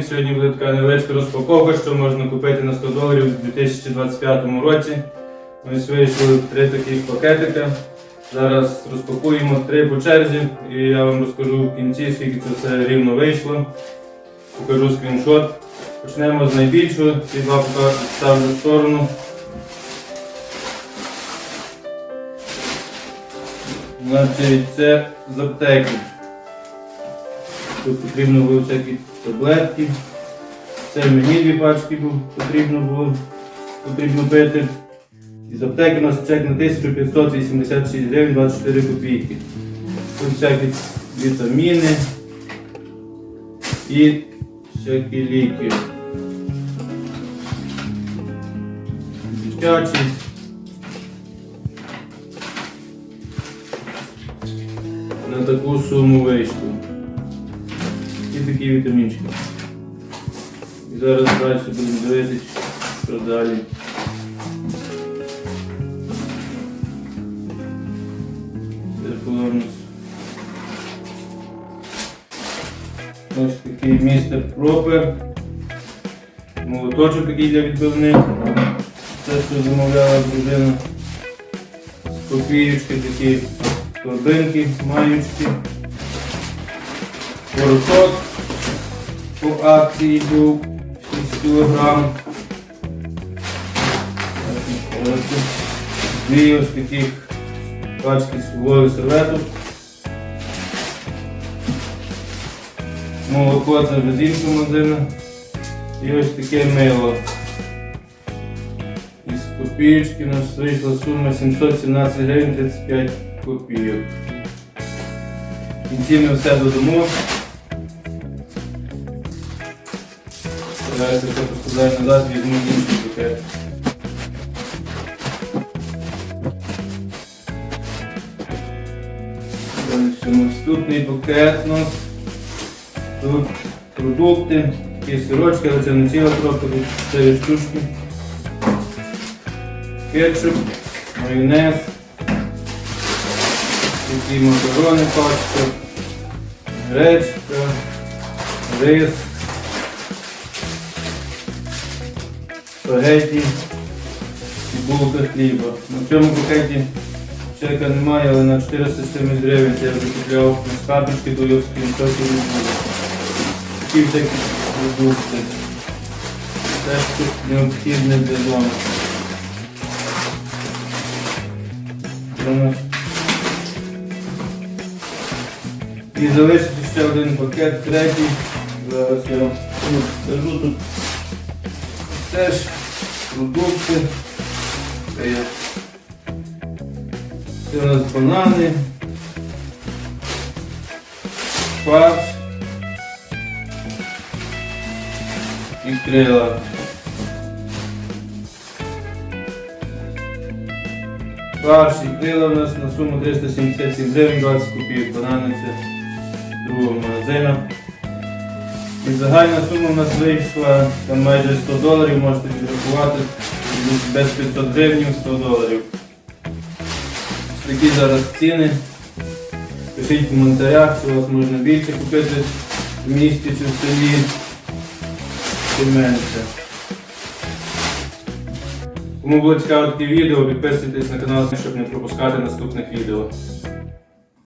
Сьогодні буде така невеличка розпаковка, що можна купити на 100 доларів у 2025 році. Ось вийшли три таких пакетика. Зараз розпакуємо три по черзі і я вам розкажу в кінці, скільки це все рівно вийшло. Покажу скріншот. Почнемо з найбільшого, ці два ставлю в сторону. Значить, це з аптеки. Тут потрібно було всякі таблетки. Це мені дві пачки потрібно було потрібно пити. Із аптеки у нас чек на 1586 гривень 24 копійки. Тут всякі вітаміни і всякі ліки. Дитячі. На таку суму вийшло. Такі вітамінчики. І зараз далі будемо дивитися, що далі. Ось такий містер Пропер. Молоточок такий для відбивних. Це, що замовляла дружина. Копіючки такі торбинки, маючки. Порошок по акції був 6 кг. Дві ось таких пачки сувої серветок. Молоко це вже з іншого магазину. І ось таке мило. Із копійочки у нас вийшла сума 717 гривень 35 копійок. В кінці ми все додамо. Зараз я це поскладаю назад, візьму інший. Далі наступний пакет у нас. Тут продукти, такі сирочки, але це не ціла коробка, тут 4 штучки. Кетчуп, майонез, такі макарони пачка, гречка, рис, спагетті і булка хліба. На цьому пакеті чека немає, але на 400 з гривень я вже купляв з карточки до Йовської, нічого не було. Такі всякі продукти. Те, що необхідне для нас І залишиться ще один пакет, третій. Зараз я ну, скажу тут теж продукти. Це. У нас банани, фарш і крила. Фарш і крила у нас на суму 377 гривень 20 копійок. Банани це другого магазину. І загальна сума у нас вийшла там майже 100 доларів, можете відрахувати без 500 гривень 100 доларів. Такі зараз ціни. Пишіть в коментарях, що у вас можна більше купити в місті чи в селі, чи менше. Кому було цікаво таке відео, підписуйтесь на канал, щоб не пропускати наступних відео.